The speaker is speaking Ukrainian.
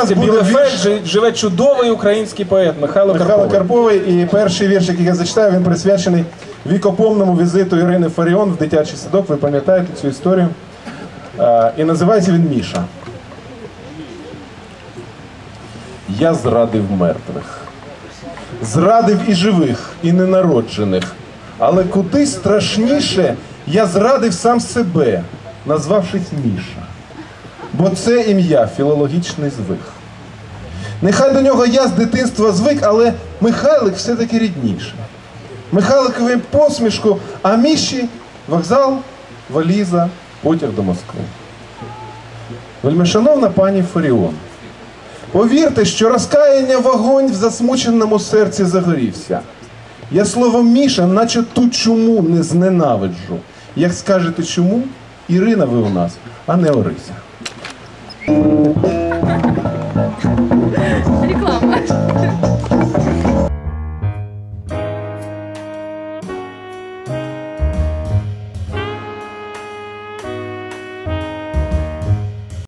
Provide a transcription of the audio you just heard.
місті буде Білефельд вірш. жи- живе чудовий український поет Михайло, Михайло Карповий. Карповий. І перший вірш, який я зачитаю, він присвячений вікопомному візиту Ірини Фаріон в дитячий садок. Ви пам'ятаєте цю історію? Е, І називається він Міша. Я зрадив мертвих. Зрадив і живих, і ненароджених. Але куди страшніше я зрадив сам себе, назвавшись Міша. Бо це ім'я філологічний звик. Нехай до нього я з дитинства звик, але Михайлик все-таки рідніше. Михайликові посмішку, а Міші вокзал, валіза, потяг до Москви. Вельмишановна пані Фаріон, повірте, що розкаяння вогонь в засмученому серці загорівся. Я словом Міша, наче ту чуму не зненавиджу. Як скажете чому, Ірина ви у нас, а не Орися. thank you.